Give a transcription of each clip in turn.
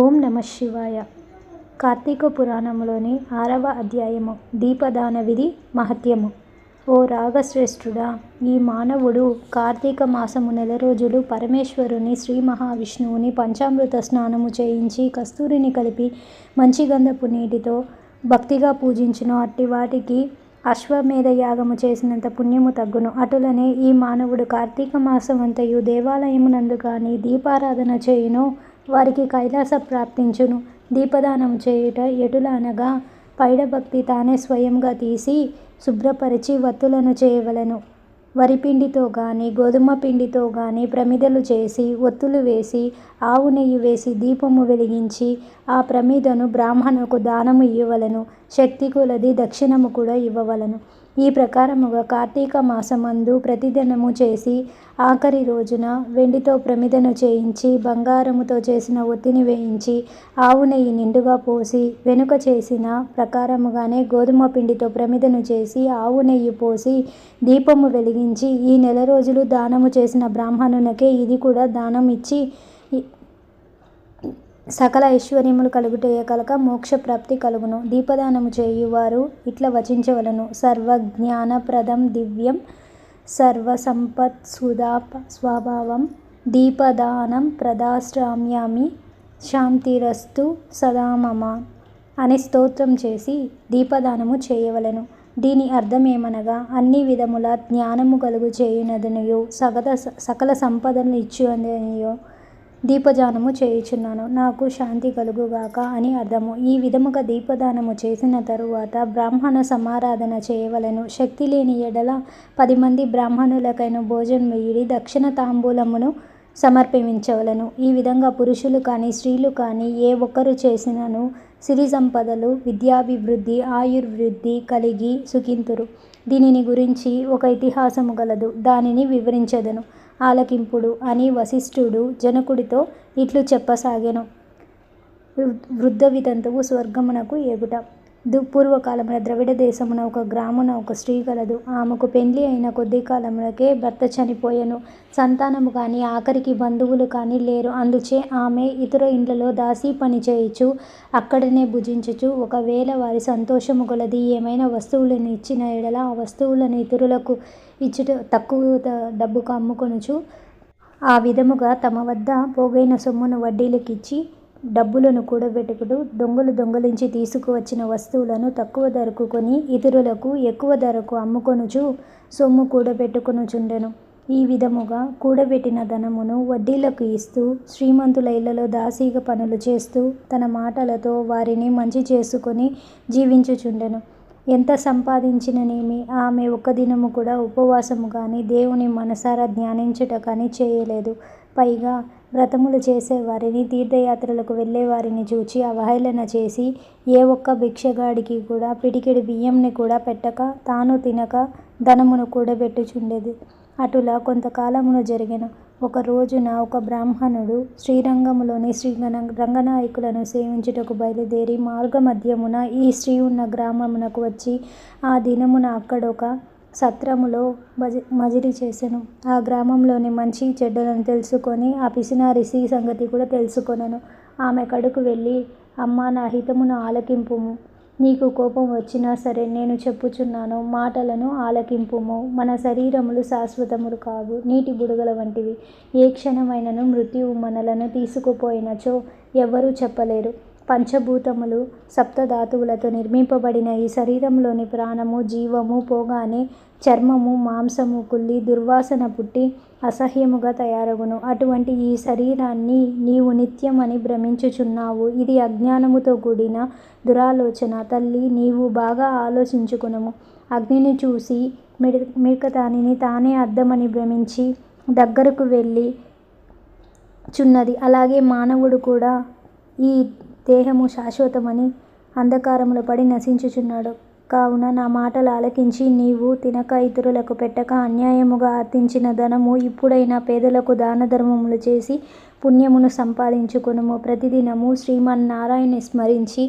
ఓం నమ శివాయ. కార్తీక పురాణములోని ఆరవ అధ్యాయము దీపదాన విధి మహత్యము. ఓ రాగశ్రేష్ఠుడా ఈ మానవుడు కార్తీక మాసము నెల రోజులు పరమేశ్వరుని శ్రీ మహావిష్ణువుని పంచామృత స్నానము చేయించి కస్తూరిని కలిపి మంచి గంధపు నీటితో భక్తిగా పూజించును. అట్టి వాటికి అశ్వమేధ యాగము చేసినంత పుణ్యము తగ్గును. అటులనే ఈ మానవుడు కార్తీక మాసమంతయు దేవాలయమునందు కానీ దీపారాధన చేయును. వారికి కైలాస ప్రాప్తించును. దీపదానం చేయుట ఎటుల అనగా పైడభక్తి తానే స్వయంగా తీసి శుభ్రపరిచి వత్తులను చేయవలెను. వరిపిండితో కానీ గోధుమ పిండితో కానీ ప్రమిదలు చేసి ఒత్తులు వేసి ఆవు నెయ్యి వేసి దీపము వెలిగించి ఆ ప్రమిదను బ్రాహ్మణుకు దానము ఇవ్వవలను శక్తి కొలది దక్షిణము కూడా ఇవ్వవలెను. ఈ ప్రకారముగా కార్తీక మాసమందు ప్రతిదినము చేసి ఆఖరి రోజున వెండితో ప్రమిదను చేయించి బంగారముతో చేసిన ఒత్తిని వేయించి ఆవు నెయ్యి నిండుగా పోసి వెనుక చేసిన ప్రకారముగానే గోధుమ పిండితో ప్రమిదను చేసి ఆవు నెయ్యి పోసి దీపము వెలిగించి ఈ నెల రోజులు దానము చేసిన బ్రాహ్మణునకే ఇది కూడా దానం ఇచ్చి సకల ఐశ్వర్యములు కలుగుటయే కలక మోక్షప్రాప్తి కలుగును. దీపదానము చేయువారు ఇట్లా వచించవలను. సర్వజ్ఞానప్రదం దివ్యం సర్వసంపత్సుధా స్వభావం దీపదానం ప్రదాశ్రామ్యామి శాంతిరస్తు సదామమ అని స్తోత్రం చేసి దీపదానము చేయవలెను. దీని అర్థం ఏమనగా అన్ని విధముల జ్ఞానము కలుగు చేయునదనియు సగత సకల సంపదను ఇచ్చునదనియు దీపదానము చేయుచున్నాను. నాకు శాంతి కలుగుగాక అని అర్థము. ఈ విధముగా దీపదానము చేసిన తరువాత బ్రాహ్మణ సమారాధన చేయవలెను. శక్తి లేని ఎడల పది మంది బ్రాహ్మణులకైన భోజనమియ్యిడి దక్షిణ తాంబూలమును సమర్పించవలెను. ఈ విధంగా పురుషులు కానీ స్త్రీలు కానీ ఏ ఒక్కరు చేసినను సిరి సంపదలు విద్యాభివృద్ధి ఆయుర్వృద్ధి కలిగి సుఖింతురు. దీనిని గురించి ఒక ఇతిహాసము గలదు. దానిని వివరించదను. ఆలకింపుడు అని వశిష్ఠుడు జనకుడితో ఇట్లు చెప్పసాగెను. వృద్ధ వితంతువు స్వర్గమునకు ఎగుట. పూర్వకాలమున ద్రవిడ దేశమున ఒక గ్రామున ఒక స్త్రీ కలదు ఆమెకు పెండ్లి అయిన కొద్ది కాలమునకే భర్త చనిపోయెను. సంతానము కానీ ఆఖరికి బంధువులు కానీ లేరు. అందుచే ఆమె ఇతర ఇండ్లలో దాసీ పని చేయుచు అక్కడనే భుజించుచు ఒకవేళ వారి సంతోషము కొలది ఏమైనా వస్తువులను ఇచ్చిన ఎడల ఆ వస్తువులను ఇతరులకు ఇచ్చుట తక్కువ డబ్బుకు అమ్ముకొనుచు ఆ విధముగా తమ వద్ద పోగైన సొమ్మును వడ్డీలకిచ్చి డబ్బులను కూడబెట్టుకుడు దొంగలు దొంగిలించి తీసుకువచ్చిన వస్తువులను తక్కువ ధరకు కొని ఇతరులకు ఎక్కువ ధరకు అమ్ముకొనుచు సొమ్ము కూడబెట్టుకొనుచుండెను ఈ విధముగా కూడబెట్టిన ధనమును వడ్డీలకు ఇస్తూ శ్రీమంతుల ఇళ్ళలో దాసీగా పనులు చేస్తూ తన మాటలతో వారిని మంచి చేసుకొని జీవించుచుండెను. ఎంత సంపాదించిననేమి ఆమె ఒక్క దినము కూడా ఉపవాసము కానీ దేవుని మనసారా ధ్యానించుట కానీ చేయలేదు. పైగా వ్రతములు చేసేవారిని తీర్థయాత్రలకు వెళ్ళేవారిని చూచి అవహేళన చేసి ఏ ఒక్క భిక్షగాడికి కూడా పిడికెడు బియ్యంని కూడా పెట్టక తాను తినక ధనమును కూడబెట్టుచుండేది. అటులా కొంతకాలమును జరిగెను. ఒక రోజున ఒక బ్రాహ్మణుడు శ్రీరంగములోని శ్రీ రంగనాయకులను సేవించుటకు బయలుదేరి మార్గమధ్యమున ఈ స్త్రీ ఉన్న గ్రామమునకు వచ్చి ఆ దినమున అక్కడొక సత్రములో భజ మజిలీ చేసెను. ఆ గ్రామంలోని మంచి చెడ్డలను తెలుసుకొని ఆ పిసినారి స్త్రీ సంగతి కూడా తెలుసుకొనెను. ఆమె కడుకు వెళ్ళి అమ్మా నా హితమును ఆలకింపుము. నీకు కోపం వచ్చినా సరే నేను చెప్పుచున్నాను. మాటలను ఆలకింపుము. మన శరీరములు శాశ్వతములు కావు. నీటి బుడగల వంటివి. ఏ క్షణమైనను మృత్యువు మనలను తీసుకుపోయినచో ఎవ్వరూ చెప్పలేరు. పంచభూతములు సప్తధాతువులతో నిర్మింపబడిన ఈ శరీరంలోని ప్రాణము జీవము పోగానే చర్మము మాంసము కుళ్ళి దుర్వాసన పుట్టి అసహ్యముగా తయారగును. అటువంటి ఈ శరీరాన్ని నీవు నిత్యమని భ్రమించుచున్నావు. ఇది అజ్ఞానముతో కూడిన దురాలోచన. తల్లి నీవు బాగా ఆలోచించుకునము. అగ్నిని చూసి మిడ మిడకదానిని తానే అద్దమని భ్రమించి దగ్గరకు వెళ్ళి చున్నది. అలాగే మానవుడు కూడా ఈ దేహము శాశ్వతమని అంధకారములో పడి నశించుచున్నాడు. కావున నా మాటలు ఆలకించి నీవు తినక ఇతరులకు పెట్టక అన్యాయముగా అర్థించిన ధనము ఇప్పుడైనా పేదలకు దాన ధర్మములు చేసి పుణ్యమును సంపాదించుకునుము. ప్రతిదినము శ్రీమన్నారాయణ్ణి స్మరించి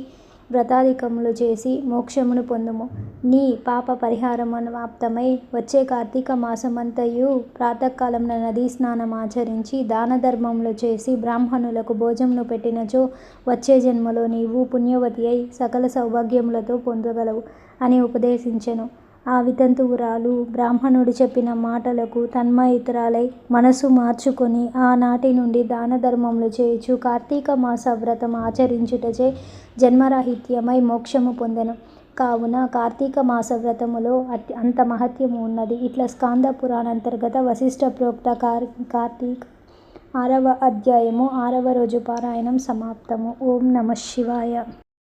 వ్రతాధికములు చేసి మోక్షమును పొందుము. నీ పాప పరిహారమవాప్తమై వచ్చే కార్తీక మాసమంతయు ప్రాతఃకాలమున నదీ స్నానమాచరించి దానధర్మములు చేసి బ్రాహ్మణులకు భోజమును పెట్టినచో వచ్చే జన్మలో నీవు పుణ్యవతి అయి సకల సౌభాగ్యములతో పొందగలవు అని ఉపదేశించెను. ఆ వితంతువురాలు బ్రాహ్మణుడు చెప్పిన మాటలకు తన్మయితురాలై మనసు మార్చుకొని ఆనాటి నుండి దానధర్మములు చేయుచు కార్తీక మాస వ్రతం ఆచరించుటచే జన్మరాహిత్యమై మోక్షము పొందెను. కావున కార్తీక మాస వ్రతములో అంత మహత్యము ఉన్నది. ఇట్లా స్కాంద పురాణాంతర్గత వశిష్ఠ ప్రోక్త కార్ కార్తీక ఆరవ అధ్యాయము ఆరవ రోజు పారాయణం సమాప్తము. ఓం నమఃశివాయ